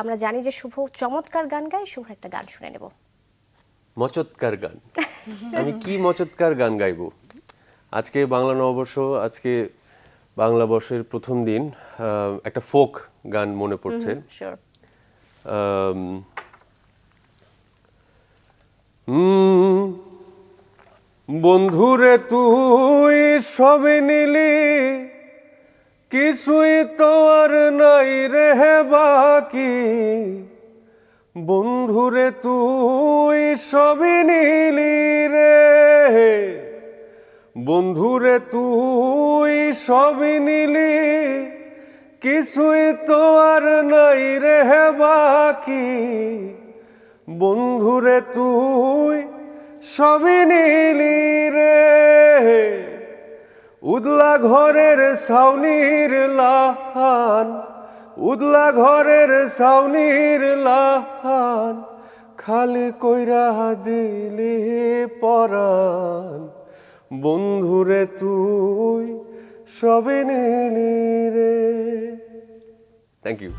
আমরা জানি যে শুভ চমৎকার গান গায় শুভ একটা গান শুনে নেব। মচৎকার গান। আমি কি মচৎকার গান গাইবো? আজকে বাংলা নববর্ষ আজকে বাংলা বর্ষের প্রথম দিন একটা ফোক গান মনে পড়ছে। বন্ধুরে তুই সবে নিলি কিছুই তো আর নাই রে বাকি। বন্ধুরে, তুই সবে নিলি রে। বন্ধুরে, তুই সবই নিলি। কিছুই তো আর নাই রে বাকি। বন্ধুরে, তুই সবই নিলি রে। উদলা ঘরের সাউনির লাহান, উদলা ঘরের সাউনির লাহান, খালি কইরা দিলি পরাণ। বন্ধুরে তুই সবে নিলি রে। Thank you